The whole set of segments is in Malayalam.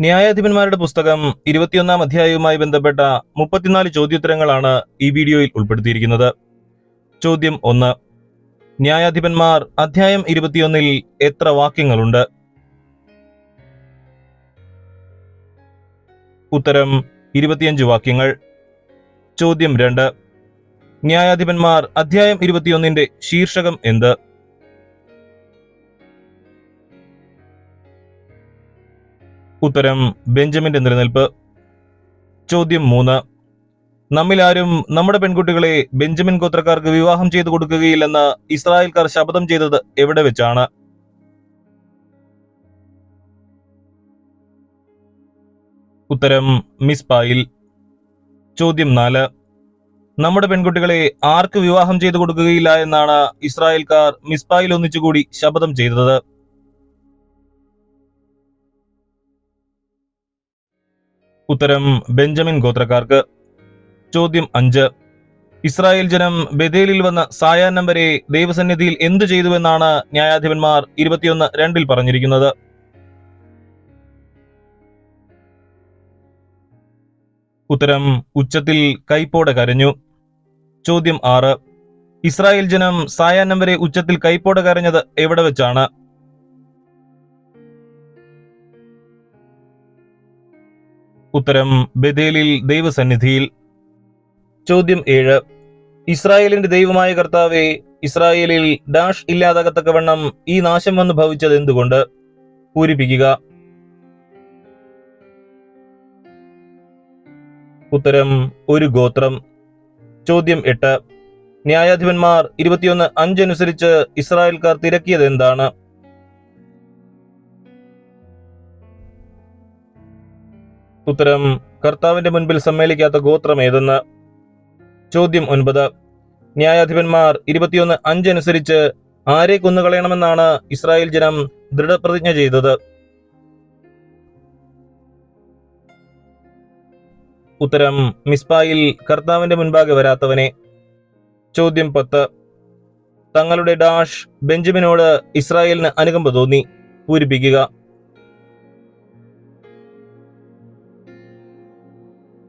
ന്യായാധിപന്മാരുടെ പുസ്തകം ഇരുപത്തിയൊന്നാം അധ്യായവുമായി ബന്ധപ്പെട്ട മുപ്പത്തിനാല് ചോദ്യോത്തരങ്ങളാണ് ഈ വീഡിയോയിൽ ഉൾപ്പെടുത്തിയിരിക്കുന്നത്. ചോദ്യം ഒന്ന്. ന്യായാധിപന്മാർ അധ്യായം ഇരുപത്തിയൊന്നിൽ എത്ര വാക്യങ്ങളുണ്ട്? ഉത്തരം ഇരുപത്തിയഞ്ച് വാക്യങ്ങൾ. ചോദ്യം രണ്ട്. ന്യായാധിപന്മാർ അധ്യായം ഇരുപത്തിയൊന്നിന്റെ ശീർഷകം എന്ത്? ഉത്തരം ബെഞ്ചമിന്റെ നിലനിൽപ്പ്. ചോദ്യം മൂന്ന്. നമ്മിലാരും നമ്മുടെ പെൺകുട്ടികളെ ബെഞ്ചമിൻ ഗോത്രക്കാർക്ക് വിവാഹം ചെയ്തു കൊടുക്കുകയില്ലെന്ന് ഇസ്രായേൽക്കാർ ശപഥം ചെയ്തത് എവിടെ വെച്ചാണ്? ഉത്തരം മിസ്പായിൽ. ചോദ്യം നാല്. നമ്മുടെ പെൺകുട്ടികളെ ആർക്ക് വിവാഹം ചെയ്തു കൊടുക്കുകയില്ല എന്നാണ് ഇസ്രായേൽക്കാർ മിസ്പായിൽ ഒന്നിച്ചുകൂടി ശപഥം ചെയ്തത്. ഉത്തരം ബെഞ്ചമിൻ ഗോത്രക്കാർക്ക്. ചോദ്യം അഞ്ച്. ഇസ്രായേൽ ജനം ബദേലിൽ വന്ന സായാൻ വരെ ദൈവസന്നിധിയിൽ എന്തു ചെയ്തുവെന്നാണ് ന്യായാധിപന്മാർ ഇരുപത്തിയൊന്ന് രണ്ടിൽ പറഞ്ഞിരിക്കുന്നത്. ഉത്തരം ഉച്ചത്തിൽ കൈപ്പോടെ കരഞ്ഞു. ചോദ്യം ആറ്. ഇസ്രായേൽ ജനം സായാൻ വരെ ഉച്ചത്തിൽ കൈപ്പോടെ കരഞ്ഞത് എവിടെ വെച്ചാണ്? ഉത്തരം ബദേലിൽ ദൈവസന്നിധിയിൽ. ചോദ്യം ഏഴ്. ഇസ്രായേലിന്റെ ദൈവമായ കർത്താവെ ഇസ്രായേലിൽ ഡാഷ് ഇല്ലാതാകത്തക്കവണ്ണം ഈ നാശം വന്നു ഭവിച്ചത് എന്തുകൊണ്ട്? പൂരിപ്പിക്കുക. ഉത്തരം ഒരു ഗോത്രം. ചോദ്യം എട്ട്. ന്യായാധിപന്മാർ ഇരുപത്തിയൊന്ന് അഞ്ചനുസരിച്ച് ഇസ്രായേൽക്കാർ തിരക്കിയത് എന്താണ് ഉത്തരം കർത്താവിന്റെ മുൻപിൽ സമ്മേളിക്കാത്ത ഗോത്രം ഏതെന്ന്? ചോദ്യം ഒൻപത് ന്യായാധിപന്മാർ ഇരുപത്തിയൊന്ന് അഞ്ചനുസരിച്ച് ആരെ കൊന്നുകളയണമെന്നാണ് ഇസ്രായേൽ ജനം ദൃഢപ്രതിജ്ഞ ചെയ്തത്? ഉത്തരം മിസ്ബായിൽ കർത്താവിന്റെ മുൻപാകെ വരാത്തവനെ. ചോദ്യം പത്ത് തങ്ങളുടെ ഡാഷ് ബെഞ്ചമിനോട് ഇസ്രായേലിന് അനുകമ്പ തോന്നി പൂരിപ്പിക്കുക.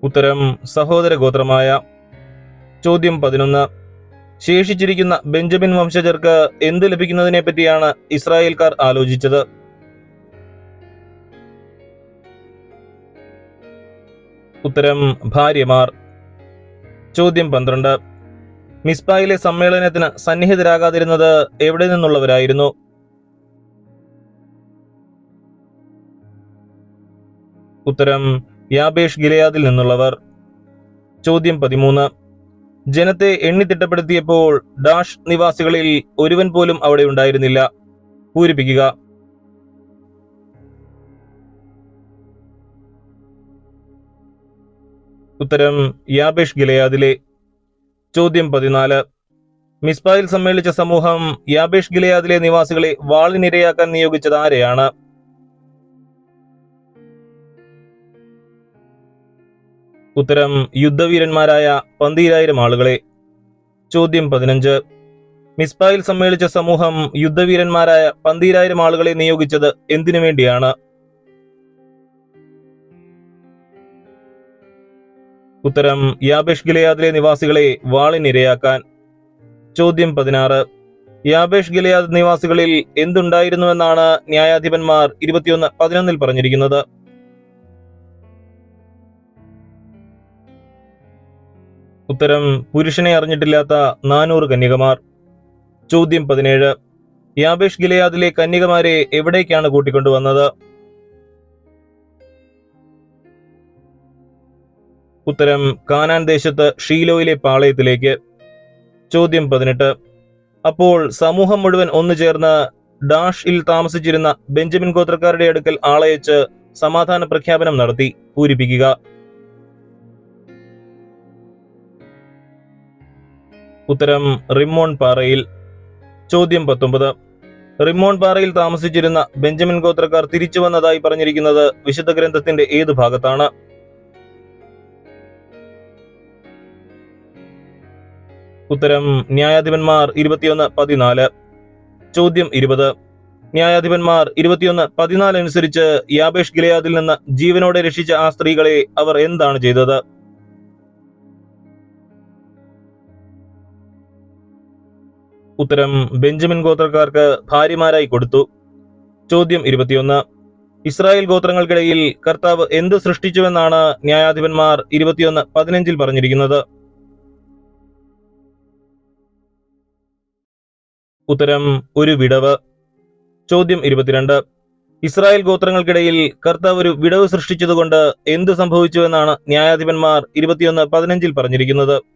ഉത്തരം സഹോദര ഗോത്രമായ ചോദ്യം പതിനൊന്ന്. ശേഷിച്ചിരിക്കുന്ന ബെഞ്ചമിൻ വംശജർക്ക് എന്ത് ലഭിക്കുന്നതിനെ പറ്റിയാണ് ഇസ്രായേൽക്കാർ ആലോചിച്ചത്. ഉത്തരം ഭാര്യമാർ. ചോദ്യം പന്ത്രണ്ട്. മിസ്ബായിലെ സമ്മേളനത്തിന് സന്നിഹിതരാകാതിരുന്നത് എവിടെ നിന്നുള്ളവരായിരുന്നു? ഉത്തരം യാബേഷ് ഗിലയാദിൽ നിന്നുള്ളവർ. ചോദ്യം പതിമൂന്ന്. ജനത്തെ എണ്ണിത്തിട്ടപ്പെടുത്തിയപ്പോൾ ഡാഷ് നിവാസികളിൽ ഒരുവൻ പോലും അവിടെ ഉണ്ടായിരുന്നില്ല. പൂരിപ്പിക്കുക. ഉത്തരം യാബേഷ് ഗിലയാദിലെ. ചോദ്യം പതിനാല്. മിസ്ബായിൽ സമ്മേളിച്ച സമൂഹം യാബേഷ് ഗിലയാദിലെ നിവാസികളെ വാളിനിരയാക്കാൻ നിയോഗിച്ചത് ആരെയാണ്? ഉത്തരം യുദ്ധവീരന്മാരായ പന്തീരായിരം ആളുകളെ. ചോദ്യം പതിനഞ്ച്. മിസ്ബായിൽ സമ്മേളിച്ച സമൂഹം യുദ്ധവീരന്മാരായ പന്തീരായിരം ആളുകളെ നിയോഗിച്ചത് എന്തിനു വേണ്ടിയാണ്? ഉത്തരം യാബേഷ് ഗിലയാദിലെ നിവാസികളെ വാളിനിരയാക്കാൻ ചോദ്യം പതിനാറ്. യാബേഷ് ഗിലയാദ് നിവാസികളിൽ എന്തുണ്ടായിരുന്നുവെന്നാണ് ന്യായാധിപന്മാർ ഇരുപത്തിയൊന്ന് പതിനൊന്നിൽ പറഞ്ഞിരിക്കുന്നത്? ഉത്തരം പുരുഷനെ അറിഞ്ഞിട്ടില്ലാത്ത നാനൂറ് കന്യകമാർ. ചോദ്യം പതിനേഴ്. യാബേഷ് ഗിലയാദിലെ കന്യകമാരെ എവിടേക്കാണ് കൂട്ടിക്കൊണ്ടുവന്നത്? ഉത്തരം കാനാൻ ദേശത്ത് ഷീലോയിലെ പാളയത്തിലേക്ക്. ചോദ്യം പതിനെട്ട്. അപ്പോൾ സമൂഹം മുഴുവൻ ഒന്നു ചേർന്ന് ഡാഷ് ഇൽ താമസിച്ചിരുന്ന ബെഞ്ചമിൻ ഗോത്രക്കാരുടെ അടുക്കൽ ആളയച്ച് സമാധാന പ്രഖ്യാപനം നടത്തി. പൂരിപ്പിക്കുക. ഉത്തരം റിമോൺ പാറയിൽ. ചോദ്യം പത്തൊമ്പത്. റിമോൺ പാറയിൽ താമസിച്ചിരുന്ന ബെഞ്ചമിൻ ഗോത്രക്കാർ തിരിച്ചു വന്നതായി പറഞ്ഞിരിക്കുന്നത് വിശുദ്ധ ഗ്രന്ഥത്തിന്റെ ഏത് ഭാഗത്താണ്? ഉത്തരം ന്യായാധിപന്മാർ ഇരുപത്തിയൊന്ന് പതിനാല്. ചോദ്യം ഇരുപത്. ന്യായാധിപന്മാർ ഇരുപത്തിയൊന്ന് പതിനാല് അനുസരിച്ച് യാബേഷ് ഗിലയാദിൽ നിന്ന് ജീവനോടെ രക്ഷിച്ച ആ സ്ത്രീകളെ അവർ എന്താണ് ചെയ്തത്? ഉത്തരം ബെഞ്ചമിൻ ഗോത്രക്കാർക്ക് ഭാര്യമാരായി കൊടുത്തു. ചോദ്യം ഇരുപത്തിയൊന്ന്. ഇസ്രായേൽ ഗോത്രങ്ങൾക്കിടയിൽ കർത്താവ് എന്ത് സൃഷ്ടിച്ചുവെന്നാണ് ന്യായാധിപന്മാർ ഇരുപത്തിയൊന്ന് പതിനഞ്ചിൽ പറഞ്ഞിരിക്കുന്നത്. ഉത്തരം ഒരു വിടവ്. ചോദ്യം ഇരുപത്തിരണ്ട്. ഇസ്രായേൽ ഗോത്രങ്ങൾക്കിടയിൽ കർത്താവ് ഒരു വിടവ് സൃഷ്ടിച്ചതുകൊണ്ട് എന്ത് സംഭവിച്ചുവെന്നാണ് ന്യായാധിപന്മാർ ഇരുപത്തിയൊന്ന് പതിനഞ്ചിൽ പറഞ്ഞിരിക്കുന്നത്.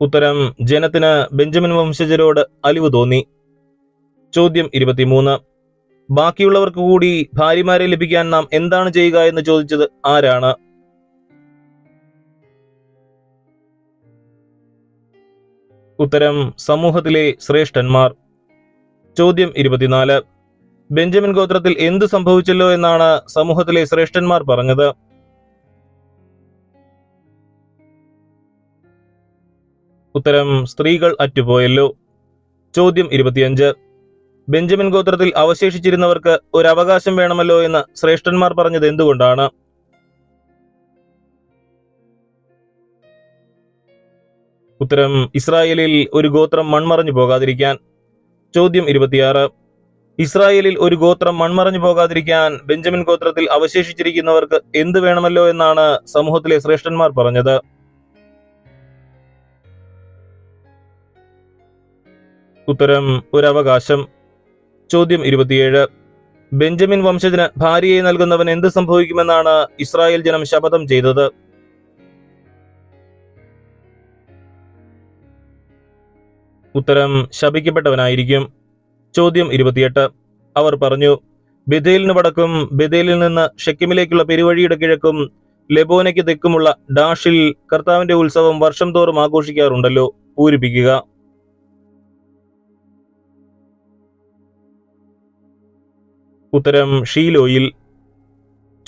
ഉത്തരം ജനത്തിന് ബെഞ്ചമിൻ വംശജരോട് അലിവ് തോന്നി. ചോദ്യം ഇരുപത്തിമൂന്ന്. ബാക്കിയുള്ളവർക്ക് കൂടി ഭാര്യമാരെ ലഭിക്കാൻ നാം എന്താണ് ചെയ്യുക എന്ന് ചോദിച്ചത് ആരാണ്? ഉത്തരം സമൂഹത്തിലെ ശ്രേഷ്ഠന്മാർ. ചോദ്യം ഇരുപത്തിനാല്. ബെഞ്ചമിൻ ഗോത്രത്തിൽ എന്തു സംഭവിച്ചല്ലോ എന്നാണ് സമൂഹത്തിലെ ശ്രേഷ്ഠന്മാർ പറഞ്ഞത്. ഉത്തരം സ്ത്രീകൾ അറ്റുപോയല്ലോ ചോദ്യം ഇരുപത്തിയഞ്ച്. ബെഞ്ചമിൻ ഗോത്രത്തിൽ അവശേഷിച്ചിരുന്നവർക്ക് ഒരു അവകാശം വേണമല്ലോ എന്ന് ശ്രേഷ്ഠന്മാർ പറഞ്ഞത് എന്തുകൊണ്ടാണ്? ഉത്തരം ഇസ്രായേലിൽ ഒരു ഗോത്രം മൺമറഞ്ഞു പോകാതിരിക്കാൻ. ചോദ്യം ഇരുപത്തിയാറ്. ഇസ്രായേലിൽ ഒരു ഗോത്രം മൺമറഞ്ഞു പോകാതിരിക്കാൻ ബെഞ്ചമിൻ ഗോത്രത്തിൽ അവശേഷിച്ചിരിക്കുന്നവർക്ക് എന്ത് വേണമല്ലോ എന്നാണ് സമൂഹത്തിലെ ശ്രേഷ്ഠന്മാർ പറഞ്ഞത്. ഉത്തരം ഒരു അവകാശം ചോദ്യം ഇരുപത്തിയേഴ്. ബെഞ്ചമിൻ വംശജന് ഭാര്യയെ നൽകുന്നവൻ എന്ത് സംഭവിക്കുമെന്നാണ് ഇസ്രായേൽ ജനം ശപഥം ചെയ്തത്? ഉത്തരം ശപിക്കപ്പെട്ടവനായിരിക്കും. ചോദ്യം ഇരുപത്തിയെട്ട്. അവർ പറഞ്ഞു ബെതേലിന് വടക്കും ബെതേലിൽ നിന്ന് ഷെക്കിമിലേക്കുള്ള പെരുവഴിയുടെ കിഴക്കും ലെബോനയ്ക്ക് തെക്കുമുള്ള ഡാഷിൽ കർത്താവിന്റെ ഉത്സവം വർഷം തോറും ആഘോഷിക്കാറുണ്ടല്ലോ. പൂരിപ്പിക്കുക. ഉത്തരം ഷീലോയിൽ.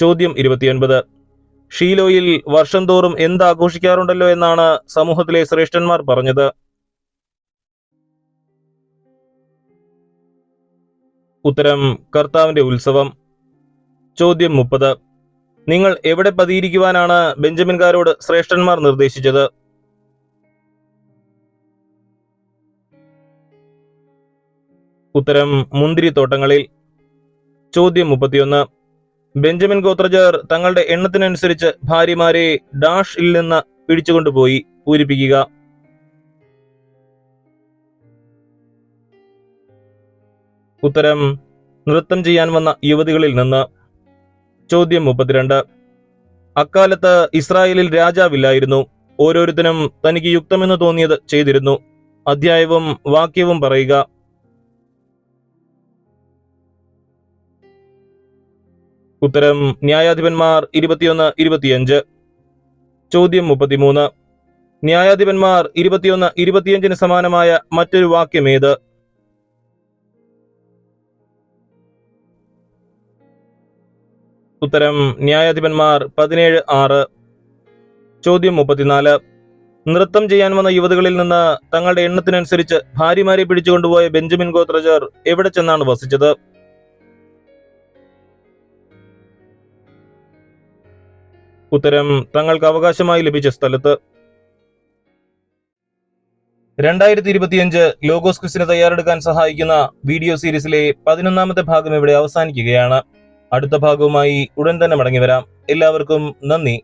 ചോദ്യം ഇരുപത്തിയൊൻപത്. ഷീലോയിൽ വർഷം തോറും എന്ത് ആഘോഷിക്കാറുണ്ടല്ലോ എന്നാണ് സമൂഹത്തിലെ ശ്രേഷ്ഠന്മാർ പറഞ്ഞത്. ഉത്തരം കർത്താവിന്റെ ഉത്സവം. ചോദ്യം മുപ്പത്. നിങ്ങൾ എവിടെ പതിയിരിക്കുവാനാണ് ബെഞ്ചമിൻകാരോട് ശ്രേഷ്ഠന്മാർ നിർദ്ദേശിച്ചത്? ഉത്തരം മുന്തിരിത്തോട്ടങ്ങളിൽ. ചോദ്യം മുപ്പത്തിയൊന്ന്. ബെഞ്ചമിൻ ഗോത്രജർ തങ്ങളുടെ എണ്ണത്തിനനുസരിച്ച് ഭാര്യമാരെ ഡാഷിൽ നിന്ന് പിടിച്ചുകൊണ്ടുപോയി പൂരിപ്പിക്കുക. ഉത്തരം നൃത്തം ചെയ്യാൻ വന്ന യുവതികളിൽ നിന്ന്. ചോദ്യം മുപ്പത്തിരണ്ട്. അക്കാലത്ത് ഇസ്രായേലിൽ രാജാവില്ലായിരുന്നു. ഓരോരുത്തരും തനിക്ക് യുക്തമെന്ന് തോന്നിയത് ചെയ്തിരുന്നു. അധ്യായവും വാക്യവും പറയുക. ഉത്തരം ന്യായാധിപന്മാർ ഇരുപത്തിയൊന്ന് ഇരുപത്തിയഞ്ച്. ചോദ്യം മുപ്പത്തിമൂന്ന്. ന്യായാധിപന്മാർ ഇരുപത്തിയൊന്ന് ഇരുപത്തിയഞ്ചിന് സമാനമായ മറ്റൊരു വാക്യം ഏത്? ഉത്തരം ന്യായാധിപന്മാർ പതിനേഴ് ആറ്. ചോദ്യം മുപ്പത്തിനാല്. നൃത്തം ചെയ്യാൻ വന്ന യുവതികളിൽ നിന്ന് തങ്ങളുടെ എണ്ണത്തിനനുസരിച്ച് ഭാര്യമാരെ പിടിച്ചുകൊണ്ടുപോയ ബെഞ്ചമിൻ ഗോത്രജർ എവിടെ ചെന്നാണ് വസിച്ചത്? ഉത്തരം തങ്ങൾക്ക് അവകാശമായി ലഭിച്ച സ്ഥലത്ത്. രണ്ടായിരത്തി ഇരുപത്തിയഞ്ച് ലോഗോസ് ക്വിസിന് തയ്യാറെടുക്കാൻ സഹായിക്കുന്ന വീഡിയോ സീരീസിലെ പതിനൊന്നാമത്തെ ഭാഗം ഇവിടെ അവസാനിക്കുകയാണ്. അടുത്ത ഭാഗവുമായി ഉടൻ തന്നെ മടങ്ങി വരാം. എല്ലാവർക്കും നന്ദി.